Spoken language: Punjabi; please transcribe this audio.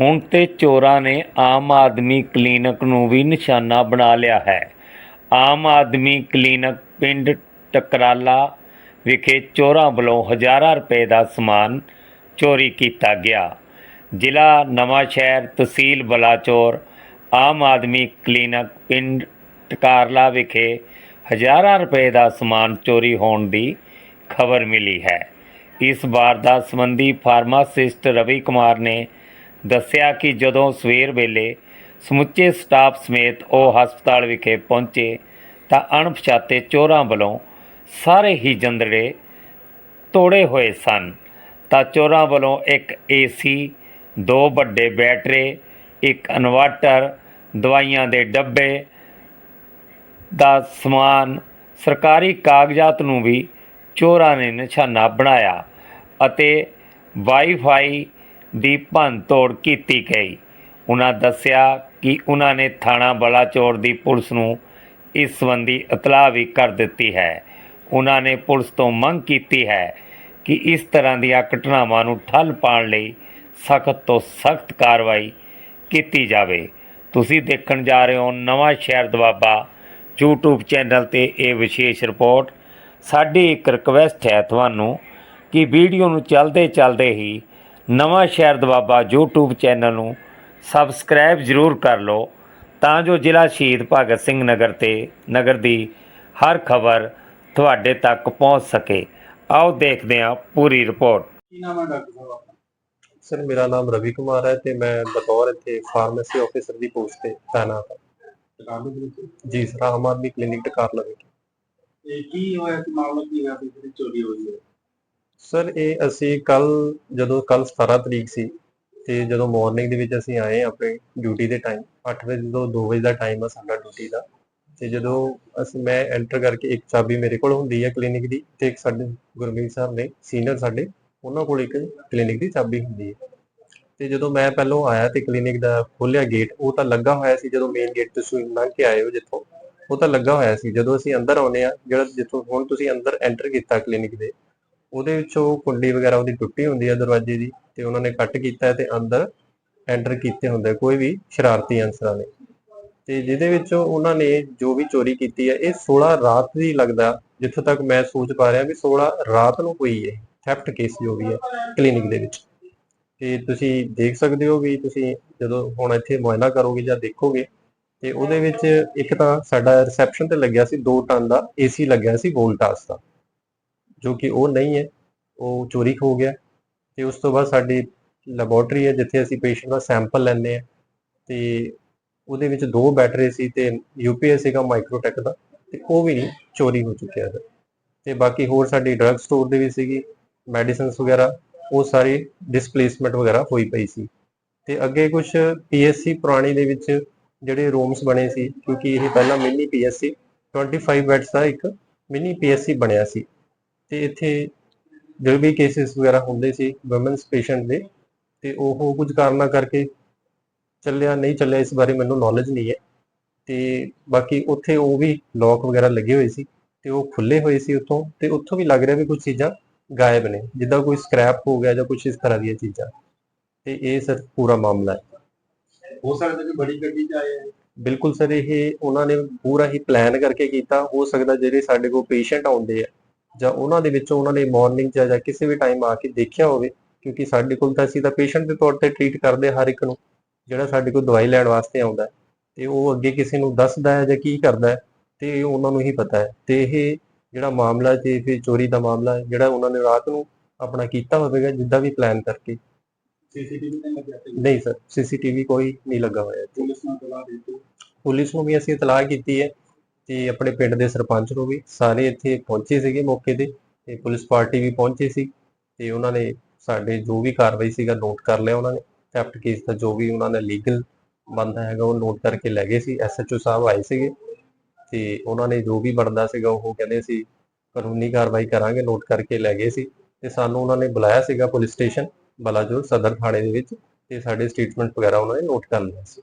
ਹੁਣ ਤੇ ਚੋਰਾਂ ਨੇ ਆਮ ਆਦਮੀ ਕਲੀਨਿਕ ਨੂੰ ਵੀ ਨਿਸ਼ਾਨਾ ਬਣਾ ਲਿਆ ਹੈ। ਆਮ ਆਦਮੀ ਕਲੀਨਿਕ ਪਿੰਡ ਟਕਰਾਲਾ ਵਿਖੇ ਚੋਰਾਂ ਵੱਲੋਂ ਹਜ਼ਾਰਾਂ ਰੁਪਏ ਦਾ ਸਮਾਨ ਚੋਰੀ ਕੀਤਾ ਗਿਆ। ਜ਼ਿਲ੍ਹਾ ਨਵਾਂ ਸ਼ਹਿਰ ਤਹਿਸੀਲ ਬਲਾਚੌਰ ਆਮ ਆਦਮੀ ਕਲੀਨਿਕ ਪਿੰਡ ਟਕਾਰਲਾ ਵਿਖੇ ਹਜ਼ਾਰਾਂ ਰੁਪਏ ਦਾ ਸਮਾਨ ਚੋਰੀ ਹੋਣ ਦੀ ਖਬਰ ਮਿਲੀ ਹੈ। ਇਸ ਵਾਰਦਾਤ ਸੰਬੰਧੀ ਫਾਰਮਾਸਿਸਟ ਰਵੀ ਕੁਮਾਰ ਨੇ ਦੱਸਿਆ ਕਿ ਜਦੋਂ ਸਵੇਰ ਵੇਲੇ ਸਮੁੱਚੇ ਸਟਾਫ ਸਮੇਤ ਉਹ ਹਸਪਤਾਲ ਵਿਖੇ ਪਹੁੰਚੇ ਤਾਂ ਅਣਪਛਾਤੇ ਚੋਰਾਂ ਵੱਲੋਂ ਸਾਰੇ ਹੀ ਜੰਦੜੇ ਤੋੜੇ ਹੋਏ ਸਨ। ਤਾਂ ਚੋਰਾਂ ਵੱਲੋਂ ਇੱਕ ਏਸੀ, ਦੋ ਵੱਡੇ ਬੈਟਰੇ, ਇੱਕ ਇਨਵਰਟਰ, ਦਵਾਈਆਂ ਦੇ ਡੱਬੇ ਦਾ ਸਮਾਨ, ਸਰਕਾਰੀ ਕਾਗਜ਼ਾਤ ਨੂੰ ਵੀ ਚੋਰਾਂ ਨੇ ਨਿਸ਼ਾਨਾ ਬਣਾਇਆ ਅਤੇ ਵਾਈਫਾਈ ਦੀ ਭੰਨਤੋੜ ਕੀਤੀ ਗਈ। ਉਹਨਾਂ ਦੱਸਿਆ ਕਿ ਉਹਨਾਂ ਨੇ ਥਾਣਾ ਬਲਾਚੌਰ ਦੀ ਪੁਲਿਸ ਨੂੰ ਇਸ ਸੰਬੰਧੀ ਇਤਲਾਹ ਵੀ ਕਰ ਦਿੱਤੀ ਹੈ। ਉਹਨਾਂ ਨੇ ਪੁਲਿਸ ਤੋਂ ਮੰਗ ਕੀਤੀ ਹੈ ਕਿ ਇਸ ਤਰ੍ਹਾਂ ਦੀਆਂ ਘਟਨਾਵਾਂ ਨੂੰ ਠੱਲ ਪਾਉਣ ਲਈ ਸਖਤ ਤੋਂ ਸਖਤ ਕਾਰਵਾਈ ਕੀਤੀ ਜਾਵੇ। ਤੁਸੀਂ ਦੇਖਣ ਜਾ ਰਹੇ ਹੋ ਨਵਾਂ ਸ਼ਹਿਰ ਦਵਾਬਾ YouTube ਚੈਨਲ ਤੇ ਇਹ ਵਿਸ਼ੇਸ਼ ਰਿਪੋਰਟ। ਸਾਡੀ ਇੱਕ ਰਿਕਵੈਸਟ ਹੈ ਤੁਹਾਨੂੰ ਕਿ ਵੀਡੀਓ ਨੂੰ ਚੱਲਦੇ ਚਲਦੇ ਹੀ ਨਵਾਂ ਸ਼ਹਿਰ ਦਵਾਬਾ YouTube ਚੈਨਲ ਨੂੰ ਸਬਸਕ੍ਰਾਈਬ ਜ਼ਰੂਰ ਕਰ ਲਓ ਤਾਂ ਜੋ ਜ਼ਿਲ੍ਹਾ ਸ਼ਹੀਦ ਭਗਤ ਸਿੰਘ ਨਗਰ ਤੇ ਨਗਰ ਦੀ ਹਰ ਖਬਰ ਤੁਹਾਡੇ ਤੱਕ ਪਹੁੰਚ ਸਕੇ। ਆਓ ਦੇਖਦੇ ਹਾਂ ਪੂਰੀ ਰਿਪੋਰਟ। ਕੀ ਨਾਮ ਹੈ ਡਾਕਟਰ ਸਾਹਿਬ ਆਪਣਾ? ਸਰ ਮੇਰਾ ਨਾਮ ਰਵੀ ਕੁਮਾਰ ਹੈ ਤੇ ਮੈਂ ਬਤੌਰ ਇੱਥੇ ਫਾਰਮੇਸੀ ਆਫੀਸਰ ਦੀ ਪੋਸਟ ਤੇ ਤਾਇਨਾਤ ਹਾਂ। ਟਕਾਲੂ ਦੇ ਵਿੱਚ? ਜੀ ਸਰ ਆਮ ਆਦਮੀ ਕਲੀਨਿਕ ਟਕਾਰਲਾ ਵਿਖੇ। ਤੇ ਕੀ ਹੋਇਆ ਸੀ ਮਾਮਲਾ ਕੀ ਹੋਇਆ ਜਿਹੜੀ ਚੋਰੀ ਹੋਈ ਹੈ? ਸਰ, ਇਹ ਅਸੀਂ ਕੱਲ ਜਦੋਂ ਕੱਲ 17 ਤਰੀਕ ਸੀ ਤੇ ਜਦੋਂ ਮਾਰਨਿੰਗ ਦੇ ਵਿੱਚ ਅਸੀਂ ਆਏ ਆਪਣੇ ਡਿਊਟੀ ਦੇ ਟਾਈਮ 8 ਵਜੇ ਤੋਂ 2 ਵਜੇ ਦਾ ਟਾਈਮ ਆ ਸਾਡਾ ਡਿਊਟੀ ਦਾ। ਤੇ ਜਦੋਂ ਅਸੀਂ, ਮੈਂ ਐਂਟਰ ਕਰਕੇ ਇੱਕ ਚਾਬੀ ਮੇਰੇ ਕੋਲ ਹੁੰਦੀ ਹੈ ਕਲੀਨਿਕ ਦੀ ਤੇ ਇੱਕ ਸਾਡੇ ਗੁਰਮੀਤ ਸਾਹਿਬ ਨੇ ਸੀਨੀਅਰ ਸਾਡੇ, ਉਹਨਾਂ ਕੋਲ ਇੱਕ ਕਲੀਨਿਕ ਦੀ ਚਾਬੀ ਹੁੰਦੀ ਹੈ ਤੇ ਜਦੋਂ ਮੈਂ ਪਹਿਲੋਂ ਆਇਆ ਤੇ ਕਲੀਨਿਕ ਦਾ ਖੋਲਿਆ ਗੇਟ ਉਹ ਤਾਂ ਲੱਗਾ ਹੋਇਆ ਸੀ ਜਦੋਂ ਮੇਨ ਗੇਟ ਤੁਸੀਂ ਲੰਘ ਕੇ ਆਏ ਹੋ ਜਿੱਥੋਂ, ਉਹ ਤਾਂ ਲੱਗਾ ਹੋਇਆ ਸੀ। ਜਦੋਂ ਅਸੀਂ ਅੰਦਰ ਆਉਨੇ ਆ ਜਿਹੜਾ ਜਿੱਥੋਂ ਹੁਣ ਤੁਸੀਂ ਅੰਦਰ ਐਂਟਰ ਕੀਤਾ ਕਲੀਨਿਕ ਦੇ ਉਹਦੇ ਵਿੱਚੋਂ ਕੁੰਡੀ ਵਗੈਰਾ ਉਹਦੀ ਟੁੱਟੀ ਹੁੰਦੀ ਹੈ ਦਰਵਾਜ਼ੇ ਦੀ ਤੇ ਉਹਨਾਂ ਨੇ ਕੱਟ ਕੀਤਾ ਹੈ ਤੇ ਅੰਦਰ ਐਂਟਰ ਕੀਤੇ ਹੁੰਦੇ ਕੋਈ ਵੀ ਸ਼ਰਾਰਤੀ ਅਨਸਰਾਂ ਨੇ ਤੇ ਜਿਹਦੇ ਵਿੱਚੋਂ ਉਹਨਾਂ ਨੇ ਜੋ ਵੀ ਚੋਰੀ ਕੀਤੀ ਹੈ ਇਹ 16 ਰਾਤ ਦੀ ਲੱਗਦਾ ਜਿੱਥੋਂ ਤੱਕ ਮੈਂ ਸੋਚ ਪਾ ਰਿਹਾ ਵੀ 16 ਰਾਤ ਨੂੰ ਹੋਈ ਹੈ ਥੈਫਟ ਕੇਸ ਜੋ ਵੀ ਹੈ ਕਲੀਨਿਕ ਦੇ ਵਿੱਚ। ਤੇ ਤੁਸੀਂ ਦੇਖ ਸਕਦੇ ਹੋ ਵੀ ਤੁਸੀਂ ਜਦੋਂ ਹੁਣ ਇੱਥੇ ਮੁਆਇਨਾ ਕਰੋਗੇ ਜਾਂ ਦੇਖੋਗੇ ਤੇ ਉਹਦੇ ਵਿੱਚ ਇੱਕ ਤਾਂ ਸਾਡਾ ਰਿਸੈਪਸ਼ਨ ਤੇ ਲੱਗਿਆ ਸੀ 2 ਟਨ ਦਾ ਏਸੀ ਲੱਗਿਆ ਸੀ ਵੋਲਟਾਸ ਦਾ। ਜੋ ਕਿ ਉਹ ਨਹੀਂ ਹੈ, ਉਹ ਚੋਰੀ ਹੋ ਗਿਆ ਤੇ ਉਸ ਤੋਂ ਬਾਅਦ ਸਾਡੀ ਲੈਬੋਰਟਰੀ ਹੈ, ਜਿੱਥੇ ਅਸੀਂ ਪੇਸ਼ੈਂਟ ਦਾ ਸੈਂਪਲ ਲੈਂਦੇ ਆ ਤੇ ਉਹਦੇ ਵਿੱਚ ਦੋ ਬੈਟਰੀ ਸੀ ਤੇ ਯੂਪੀਐਸ ਸੀਗਾ ਮਾਈਕਰੋਟੈਕ ਦਾ ਤੇ ਉਹ ਵੀ ਨਹੀਂ ਚੋਰੀ ਹੋ ਚੁੱਕਿਆ ਹੈ। ਤੇ ਬਾਕੀ ਹੋਰ ਸਾਡੀ ਡਰੱਗ ਸਟੋਰ ਦੇ ਵੀ ਸੀਗੀ ਮੈਡੀਸਿਨਸ ਵਗੈਰਾ, ਉਹ ਸਾਰੇ ਡਿਸਪਲੇਸਮੈਂਟ ਵਗੈਰਾ ਹੋਈ ਪਈ ਸੀ। ਤੇ ਅੱਗੇ ਕੁਝ ਪੀਐਸਸੀ ਪੁਰਾਣੀ ਦੇ ਵਿੱਚ ਜਿਹੜੇ ਰੂਮਸ ਬਣੇ ਸੀ, ਕਿਉਂਕਿ ਇਹ ਪਹਿਲਾਂ ਮਿਨੀ ਪੀਐਸਸੀ 25 ਬੈਡਸ ਦਾ ਇੱਕ ਮਿਨੀ ਪੀਐਸਸੀ ਬਣਿਆ ਸੀ। ਤੇ ਇੱਥੇ ਜੋ ਵੀ ਕੇਸਿਸ ਵਗੈਰਾ ਹੁੰਦੇ ਸੀ ਔਮਨਸ ਪੇਸ਼ੈਂਟ ਦੇ ਤੇ ਉਹ ਕੁਝ ਕਾਰਨਾਂ ਕਰਕੇ ਚੱਲਿਆ ਨਹੀਂ ਚੱਲਿਆ ਇਸ ਬਾਰੇ ਮੈਨੂੰ ਨੌਲੇਜ ਨਹੀਂ ਹੈ। ਤੇ ਬਾਕੀ ਉੱਥੇ ਉਹ ਵੀ ਲੋਕ ਵਗੈਰਾ ਲੱਗੇ ਹੋਏ ਸੀ ਤੇ ਉਹ ਖੁੱਲੇ ਹੋਏ ਸੀ ਉੱਥੋਂ ਤੇ ਉੱਥੋਂ ਵੀ ਲੱਗ ਰਿਹਾ ਵੀ ਕੁਝ ਚੀਜ਼ਾਂ ਗਾਇਬ ਨੇ ਜਿੱਦਾਂ ਕੋਈ ਸਕ੍ਰੈਪ ਹੋ ਗਿਆ ਜਾਂ ਕੁਝ ਇਸ ਤਰ੍ਹਾਂ ਦੀਆਂ ਚੀਜ਼ਾਂ। ਤੇ ਇਹ ਸਰ ਪੂਰਾ ਮਾਮਲਾ ਹੈ। ਹੋ ਸਕਦਾ ਕਿ ਬੜੀ ਗੱਡੀ 'ਚ ਆਏ। ਬਿਲਕੁਲ ਸਰ ਇਹ ਉਹਨਾਂ ਨੇ ਪੂਰਾ ਹੀ ਪਲਾਨ ਕਰਕੇ ਕੀਤਾ। ਹੋ ਸਕਦਾ ਜਿਹੜੇ ਸਾਡੇ ਕੋਲ ਪੇਸ਼ੈਂਟ ਆਉਂਦੇ ਆ ਜਾਂ ਉਹਨਾਂ ਦੇ ਵਿੱਚੋਂ ਉਹਨਾਂ ਨੇ ਮਾਰਨਿੰਗ 'ਚ ਜਾਂ ਕਿਸੇ ਵੀ ਟਾਈਮ ਆ ਕੇ ਦੇਖਿਆ ਹੋਵੇ ਕਿਉਂਕਿ ਸਾਡੇ ਕੋਲ ਤਾਂ ਅਸੀਂ ਤਾਂ ਪੇਸ਼ੈਂਟ ਦੇ ਤੌਰ ਤੇ ਟ੍ਰੀਟ ਕਰਦੇ ਹਰ ਇੱਕ ਨੂੰ ਜਿਹੜਾ ਸਾਡੇ ਕੋਲ ਦਵਾਈ ਲੈਣ ਵਾਸਤੇ ਆਉਂਦਾ ਤੇ ਉਹ ਅੱਗੇ ਕਿਸੇ ਨੂੰ ਦੱਸਦਾ ਹੈ ਜਾਂ ਕੀ ਕਰਦਾ ਹੈ ਤੇ ਉਹਨਾਂ ਨੂੰ ਹੀ ਪਤਾ ਹੈ। ਤੇ ਇਹ ਜਿਹੜਾ ਮਾਮਲਾ ਜੇ ਫਿਰ ਚੋਰੀ ਦਾ ਮਾਮਲਾ ਹੈ, ਜਿਹੜਾ ਉਹਨਾਂ ਨੇ ਰਾਤ ਨੂੰ ਆਪਣਾ ਕੀਤਾ ਹੋਵੇਗਾ ਜਿੱਦਾਂ ਵੀ ਪਲਾਨ ਕਰਕੇ। ਸੀਸੀਟੀਵੀ ਤੇ ਲੱਗਿਆ ਨਹੀਂ ਸਰ ਸੀਸੀਟੀਵੀ ਕੋਈ ਨਹੀਂ ਲੱਗਾ ਹੋਇਆ ਇੱਥੇ। ਪੁਲਿਸ ਨੂੰ ਤਲਾ ਦਿੱਤੀ? ਪੁਲਿਸ ਨੂੰ ਵੀ ਅਸੀਂ ਇਤਲਾਹ ਕੀਤੀ ਹੈ। ਤੇ ਆਪਣੇ ਪਿੰਡ ਦੇ ਸਰਪੰਚ ਨੂੰ ਵੀ ਸਾਰੇ ਇੱਥੇ ਪਹੁੰਚੇ ਸੀਗੇ ਮੌਕੇ ਤੇ ਤੇ ਪੁਲਿਸ ਪਾਰਟੀ ਵੀ ਪਹੁੰਚੀ ਸੀ ਤੇ ਉਹਨਾਂ ਨੇ ਸਾਡੇ ਜੋ ਵੀ ਕਾਰਵਾਈ ਸੀਗਾ ਨੋਟ ਕਰ ਲਿਆ ਉਹਨਾਂ ਨੇ। ਥੈਫਟ ਕੇਸ ਦਾ ਜੋ ਵੀ ਉਹਨਾਂ ਨੇ ਲੀਗਲ ਬੰਦਾ ਹੈਗਾ ਉਹ ਨੋਟ ਕਰਕੇ ਲੈ ਗਏ ਸੀ। ਐਸਐਚਓ ਸਾਹਿਬ ਆਏ ਸੀਗੇ ਤੇ ਉਹਨਾਂ ਨੇ ਜੋ ਵੀ ਬਣਦਾ ਸੀਗਾ ਉਹ ਕਹਿੰਦੇ ਸੀ ਕਾਨੂੰਨੀ ਕਾਰਵਾਈ ਕਰਾਂਗੇ ਨੋਟ ਕਰਕੇ ਲੈ ਗਏ ਸੀ ਤੇ ਸਾਨੂੰ ਉਹਨਾਂ ਨੇ ਬੁਲਾਇਆ ਸੀਗਾ ਪੁਲਿਸ ਸਟੇਸ਼ਨ ਬਲਾਜੋਰ ਸਦਰ ਥਾਣੇ ਦੇ ਵਿੱਚ ਤੇ ਸਾਡੇ ਸਟੇਟਮੈਂਟ ਵਗੈਰਾ ਉਹਨਾਂ ਨੇ ਨੋਟ ਕਰ ਲਿਆ ਸੀ।